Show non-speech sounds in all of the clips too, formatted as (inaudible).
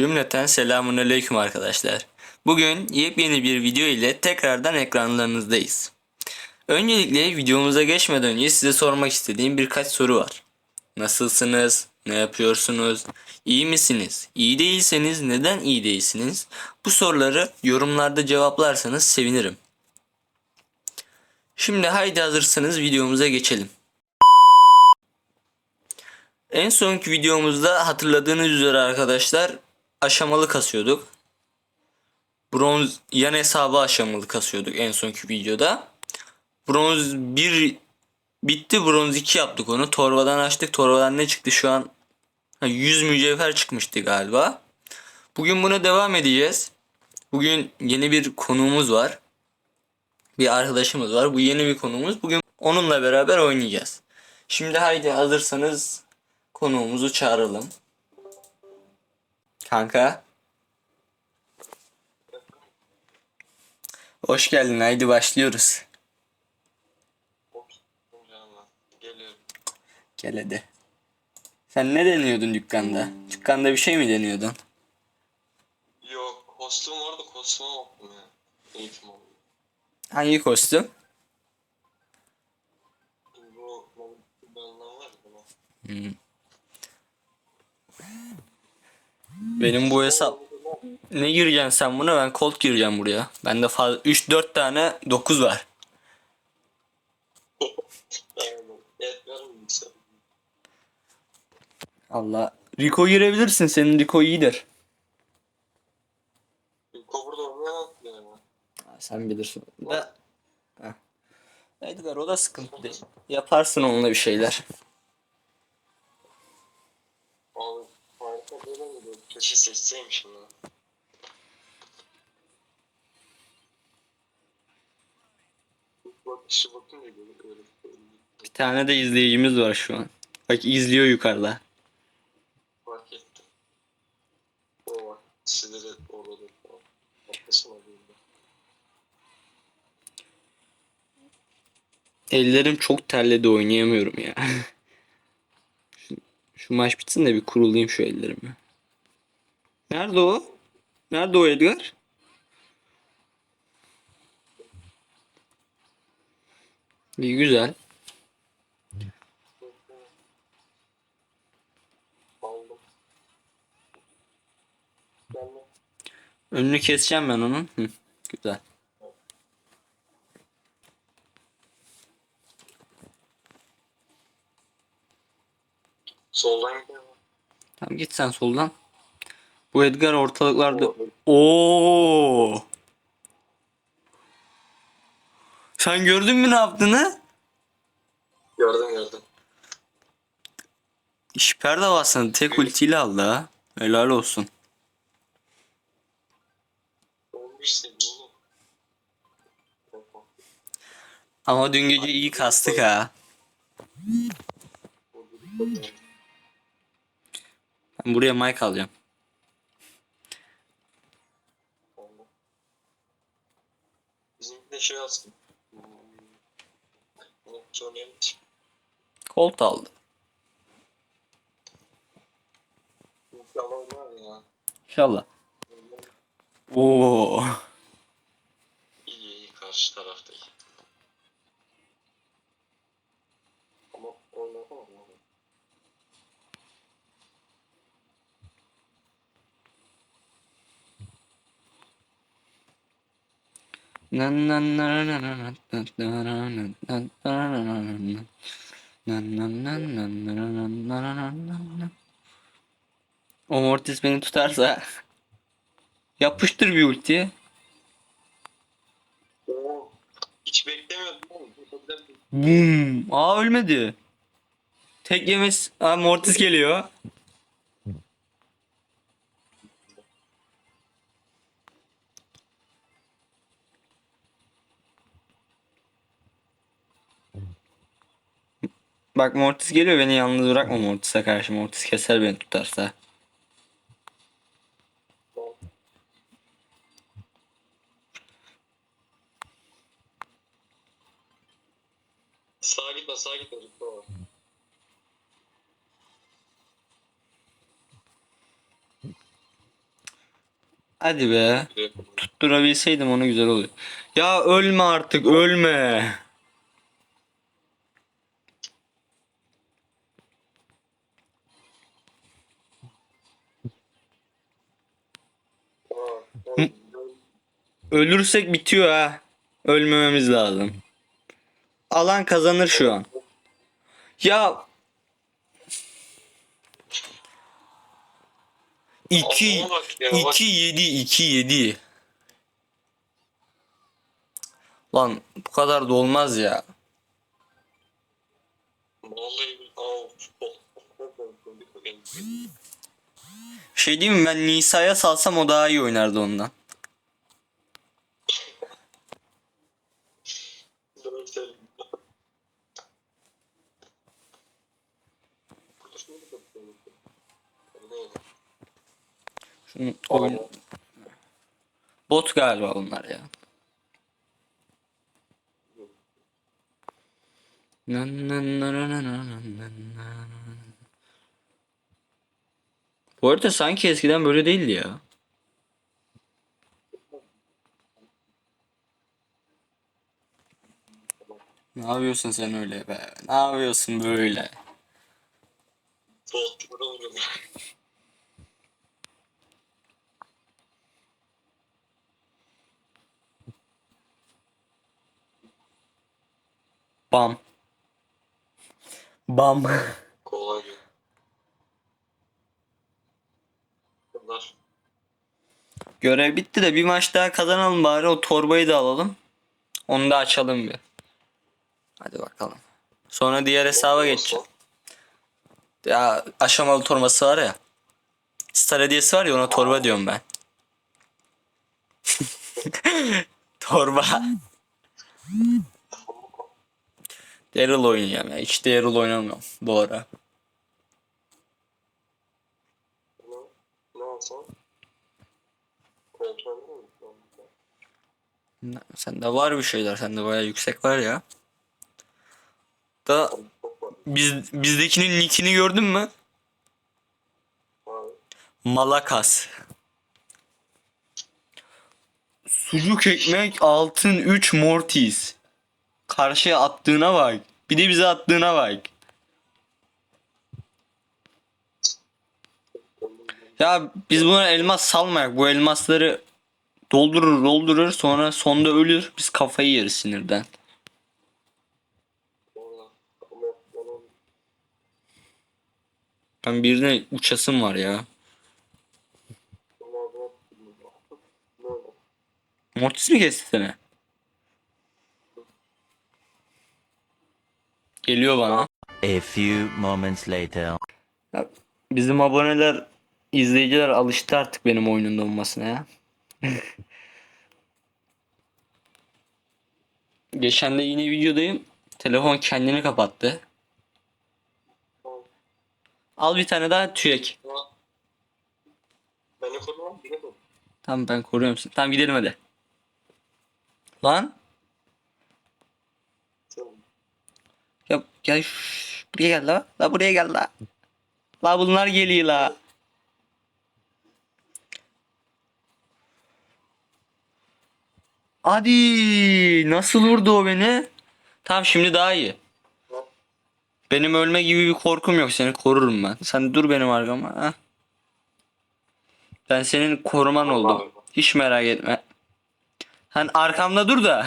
Cümleten selamun aleyküm arkadaşlar. Bugün yepyeni bir video ile tekrardan ekranlarınızdayız. Öncelikle videomuza geçmeden önce size sormak istediğim birkaç soru var. Nasılsınız? Ne yapıyorsunuz? İyi misiniz? İyi değilseniz neden iyi değilsiniz? Bu soruları yorumlarda cevaplarsanız sevinirim. Şimdi haydi hazırsanız videomuza geçelim. En sonki videomuzda hatırladığınız üzere arkadaşlar aşamalı kasıyorduk. Bronz yan hesabı aşamalı kasıyorduk en sonki videoda. Bronz 1 bitti bronz 2 yaptık onu. Torbadan açtık. Torbadan ne çıktı şu an? Ha, 100 mücevher çıkmıştı galiba. Bugün buna devam edeceğiz. Bugün yeni bir konuğumuz var. Bir arkadaşımız var. Bu yeni bir konuğumuz. Bugün onunla beraber oynayacağız. Şimdi haydi hazırsanız konuğumuzu çağıralım. Kanka. Hoş geldin. Haydi başlıyoruz. Gel hadi. Sen ne deniyordun dükkanda? Dükkanda bir şey mi deniyordun? Yok kostüm vardı kostüme baktım ya. Eğitim oldu. Hangi kostüm? Bu bu anlam var ya buna. Benim bu hesap. Ne gireceksin sen buna? Ben Colt gireceğim buraya. Bende fazla 3-4 tane 9 var. Allah. Rico girebilirsin. Senin Rico iyidir. Koburda oynayan ya. Ha, Sen bilirsin. Da... Heh. Edgar o da sıkıntı değil. Yaparsın onunla bir şeyler. Abi harika böyle mi diyor? Keşke seçseymişim öyle. Bir tane de izleyicimiz var şu an. Bak izliyor yukarıda. Fark ettim. O var. Sizleri orada falan. Haklısın abi. Ellerim çok terledi oynayamıyorum ya. (laughs) şu, şu maç bitsin de bir kurulayım şu ellerimi. Nerede o? Nerede o Edgar? İyi güzel. Önünü keseceğim ben onun. Hı, güzel. soldan gidiyorum. Tamam git sen soldan. Bu Edgar ortalıklarda... Oo! Sen gördün mü ne yaptığını? Gördüm gördüm. İşper de bassana tek ultiyle aldı ha. Helal olsun. Ama dün gece iyi kastık ha. Ben buraya mic alacağım. Bizimki de şey. Bunu söyleyelim. Colt aldı. Yalan var ya. İnşallah. Oo. İyi iyi karşı tarafta iyi. Ama oynatamam abi. O Mortis beni tutarsa yapıştır bir ulti. Hiç beklemiyordum oğlum. Boom. Aa ölmedi. Tek yemez. Aa Mortis geliyor. Bak Mortis geliyor beni yalnız bırakma Mortis'e karşı. Mortis keser beni tutarsa. Sağa gitme sağa gitme. Var. Hadi be. Tutturabilseydim onu güzel oluyor. Ya ölme artık ölme. Aa, Hı. Ölürsek bitiyor ha. Ölmememiz lazım. Alan kazanır şu an. Ya 2 Allah'ıma bak ya, bak. 2 7 2 7 Lan bu kadar da olmaz ya. Vallahi. Şey diyeyim mi ben Nisa'ya salsam o daha iyi oynardı ondan. Şunu oyun... Bot galiba bunlar ya. Nan nan nan nan nan nan nan. Bu arada sanki eskiden böyle değildi ya. Ne yapıyorsun sen öyle be? Ne yapıyorsun böyle? Bam. Bam. (laughs) Kolay gelsin. Bunlar. Görev bitti de bir maç daha kazanalım bari o torbayı da alalım. Onu da açalım bir. Hadi bakalım. Sonra diğer hesaba geçeceğim. Ya aşamalı torbası var ya. Star hediyesi var ya ona torba diyorum ben. (laughs) torba. Daryl oynayacağım ya. Hiç Daryl oynamıyorum bu ara. Ne, ne olsa? Kontrol mü? Sende var bir şeyler. Sende bayağı yüksek var ya. Da biz bizdekinin nickini gördün mü? Malakas. Sucuk ekmek altın 3 mortis. Karşıya attığına bak. Bir de bize attığına bak. Ya biz buna elmas salmayak. Bu elmasları doldurur doldurur sonra sonda ölür. Biz kafayı yeriz sinirden. Ben birine uçasım var ya. Mortis mi kesti seni? Geliyor bana. A few moments later. Bizim aboneler, izleyiciler alıştı artık benim oyunun olmasına ya. Geçen de yine videodayım. Telefon kendini kapattı. Al bir tane daha tüyek. Beni korumam. Beni koru. Tamam ben koruyorum seni. Tamam gidelim hadi. Lan. Ya gel şş, buraya gel la. La buraya gel la. La bunlar geliyor la. Hadi nasıl vurdu o beni? Tamam şimdi daha iyi. Benim ölme gibi bir korkum yok. Seni korurum ben. Sen dur benim arkama. Ha? Ben senin koruman oldum. Hiç merak etme. Sen arkamda dur da. (laughs)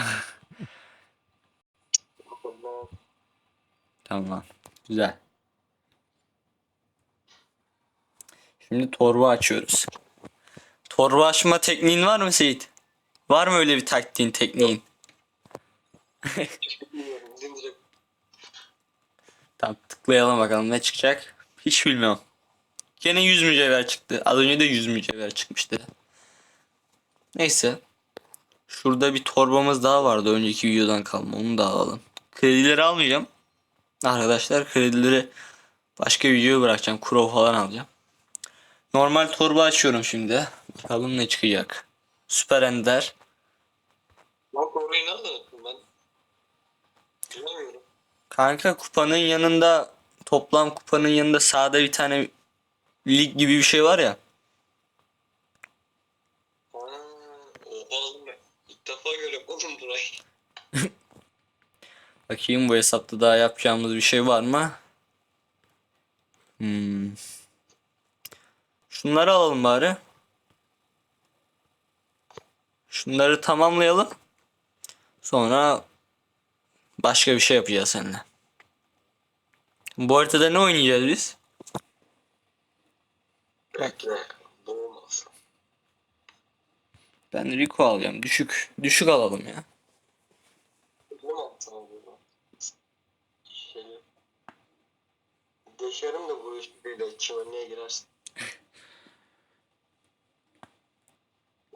Tamam. Güzel. Şimdi torba açıyoruz. Torba açma tekniğin var mı Seyit? Var mı öyle bir taktiğin, tekniğin? Tamam tıklayalım bakalım ne çıkacak. Hiç bilmiyorum. Gene 100 mücevher çıktı. Az önce de 100 mücevher çıkmıştı. Neyse. Şurada bir torbamız daha vardı önceki videodan kalma. Onu da alalım. Kredileri almayacağım. Arkadaşlar kredileri başka videoya bırakacağım. Crow falan alacağım. Normal torba açıyorum şimdi. Bakalım ne çıkacak. Süper Ender. Lan orayı nereden attın ben? Bilmiyorum. Kanka kupanın yanında toplam kupanın yanında sağda bir tane lig gibi bir şey var ya. oha oğlum ben. İlk defa görüyorum oğlum burayı. (laughs) Bakayım bu hesapta daha yapacağımız bir şey var mı? Hmm. Şunları alalım bari. Şunları tamamlayalım. Sonra başka bir şey yapacağız seninle. Bu haritada ne oynayacağız biz? Bekle. Boğulmaz. Ben Rico alacağım. Düşük. Düşük alalım ya. Ne. Deşerim de bu işle çimenliğe girersin.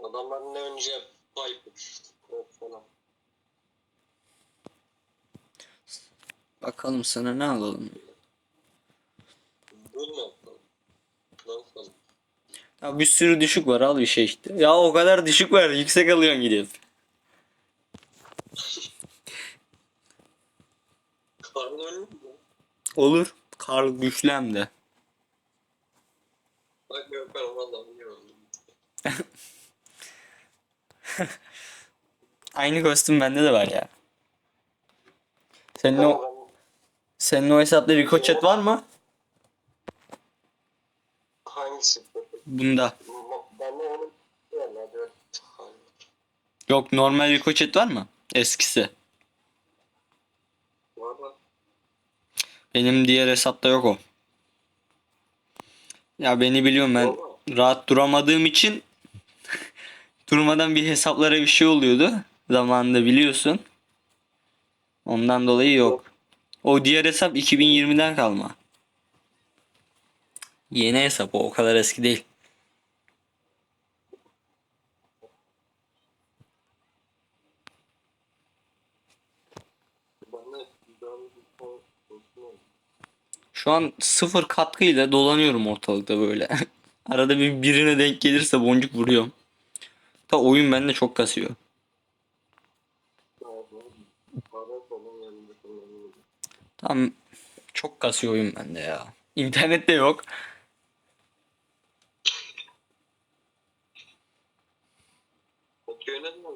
Adamlar ne önce pipe falan. Bakalım sana ne alalım. Ne yapalım? Ya bir sürü düşük var al bir şey işte. Ya o kadar düşük var yüksek alıyorsun (laughs) ölür mü? Olur. Kar güçlü hem de. Bak yok ben valla. (laughs) Aynı kostüm bende de var ya. Senin o, senin o hesapta Rico chat var mı? Hangisi? Bunda. Onu. Yok normal Rico chat var mı? Eskisi. Var var. Benim diğer hesapta yok o. Ya beni biliyorum ben rahat duramadığım için (laughs) durmadan bir hesaplara bir şey oluyordu. Zamanında biliyorsun. Ondan dolayı yok. O diğer hesap 2020'den kalma. Yeni hesap o o kadar eski değil. Şu an sıfır katkıyla dolanıyorum ortalıkta böyle. (laughs) Arada bir birine denk gelirse boncuk vuruyorum. Ta oyun bende çok kasıyor. Para falan yanında kullanıyorum. Tam çok kasıyor oyun bende ya. İnternette yok. Çok yönetmem.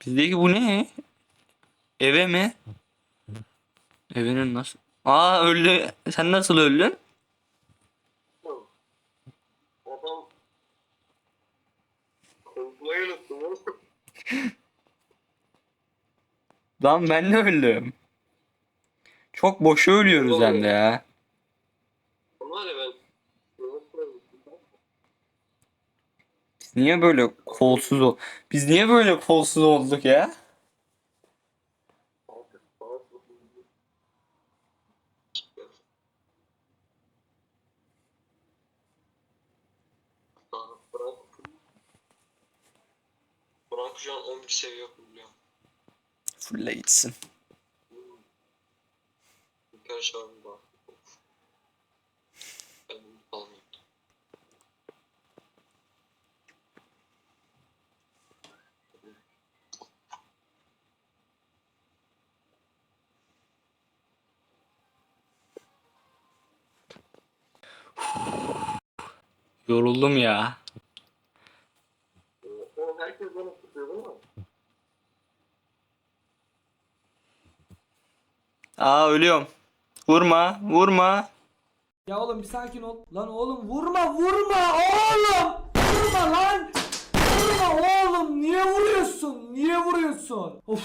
Bizdeki bu ne? Eve mi? Evinin nasıl? Aa öldü. Sen nasıl öldün? Adam. Lan ben de öldüm. Çok boşa ölüyoruz hem de ya. Var ya ben unutmadım. Biz niye böyle kolsuz ol? Biz niye böyle kolsuz olduk ya? Fulle gitsin. Yoruldum ya. Oğlum herkes bana tutuyor değil mi? Aa ölüyorum. Vurma, vurma. Ya oğlum bir sakin ol. Lan oğlum vurma vurma oğlum. Vurma lan. Vurma oğlum. Niye vuruyorsun? Niye vuruyorsun? Of.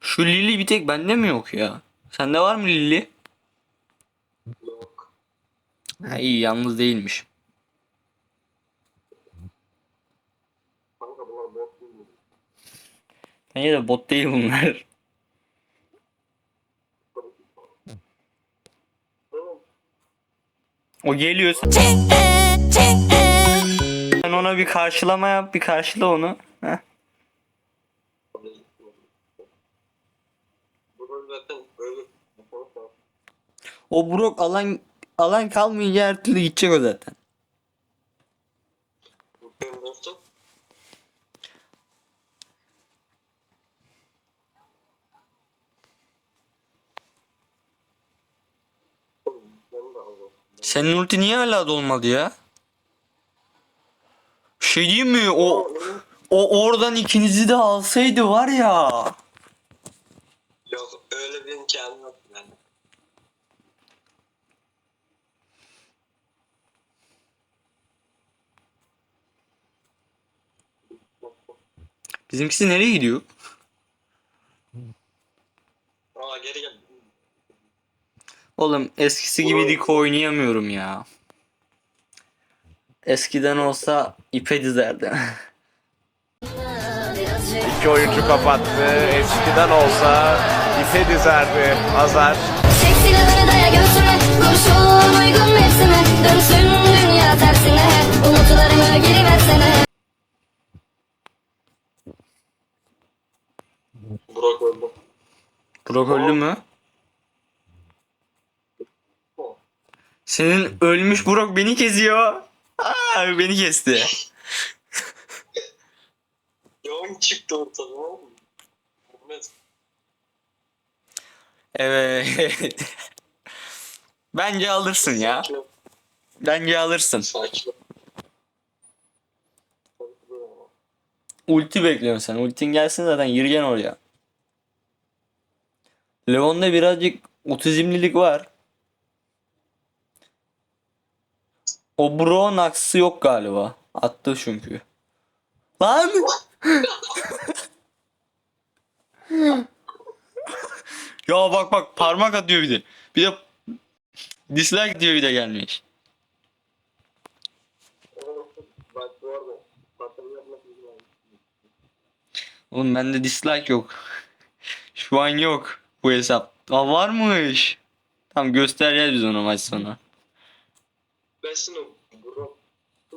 Şu Lili bir tek bende mi yok ya? Sende var mı Lili? Yok. Ha iyi yalnız değilmiş. Kanka bunlar bot değil mi? Bence de bot değil bunlar. O geliyor. Sen ona bir karşılama yap, bir karşıla onu. Heh. O Brock alan alan kalmayınca her türlü gidecek o zaten. Bu benim dostum. Oğlum, ben de aldım. Senin ulti niye hala dolmadı ya? şey diyeyim mi? O o oradan ikinizi de alsaydı var ya. Yok öyle bir imkanı yok yani. Bizimkisi nereye gidiyor? Aa geri gel. Oğlum eskisi gibi dik oynayamıyorum ya. Eskiden olsa ipe dizerdim. (laughs) İki oyuncu kapattı. Eskiden olsa ipe dizerdi Hazar. Çek silahını daya göğsüme Kurşun uygun mevsime Dönsün dünya tersine Umutlarımı geri versene Burak öldü. Burak öldü Senin ölmüş Burak beni kesiyor. Aa, beni kesti. Yoğun çıktı ortadan oğlum. Evet. Bence alırsın ya. Sakin ol. Bence alırsın. Sakin ol. Ulti bekliyorsun sen. Ultin gelsin zaten gireceksin oraya. Leon'da birazcık otizmlilik var. O Brown aksı yok galiba. Attı çünkü. Lan! (laughs) ya bak bak parmak atıyor bir de. Bir de dislike diyor bir de gelmiş. Oğlum bende dislike yok. Şu an yok bu hesap. Aa varmış. Tamam göstereceğiz biz onu maç sonu.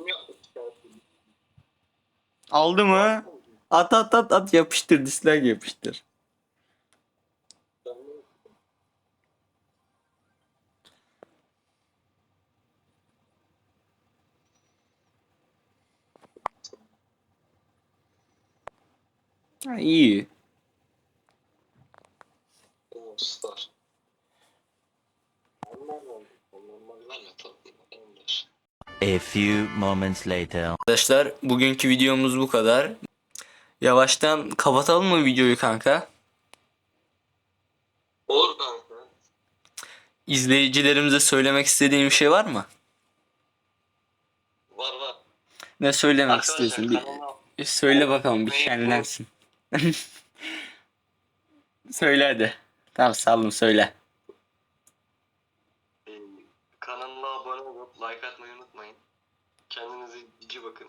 Yaptı çıkarttın? Aldı mı? At at at at yapıştır dislike yapıştır. Ha, iyi. Star. Onlar var. Onlar verme tabii. A few moments later. Arkadaşlar bugünkü videomuz bu kadar. Yavaştan kapatalım mı videoyu kanka? Olur kanka. İzleyicilerimize söylemek istediğin bir şey var mı? Var var. Ne söylemek Arkadaşlar istiyorsun? Bir, kanalıma bir söyle bakalım bir şenlensin. (laughs) söyle hadi. Tamam sallım söyle. e, kanalıma abone olup like atmayı unutmayın. Kendinize iyi bakın.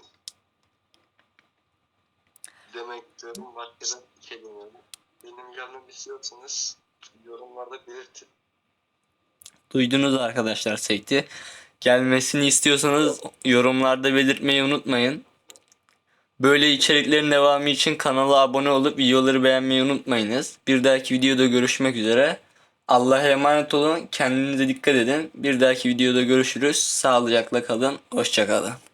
Demek istiyorum. Başka da demiyorum. Benim gelmemi istiyorsanız yorumlarda belirtin. Duydunuz arkadaşlar Seyti. Gelmesini istiyorsanız yorumlarda belirtmeyi unutmayın. Böyle içeriklerin devamı için kanala abone olup videoları beğenmeyi unutmayınız. Bir dahaki videoda görüşmek üzere. Allah'a emanet olun. Kendinize dikkat edin. Bir dahaki videoda görüşürüz. Sağlıcakla kalın. Hoşçakalın.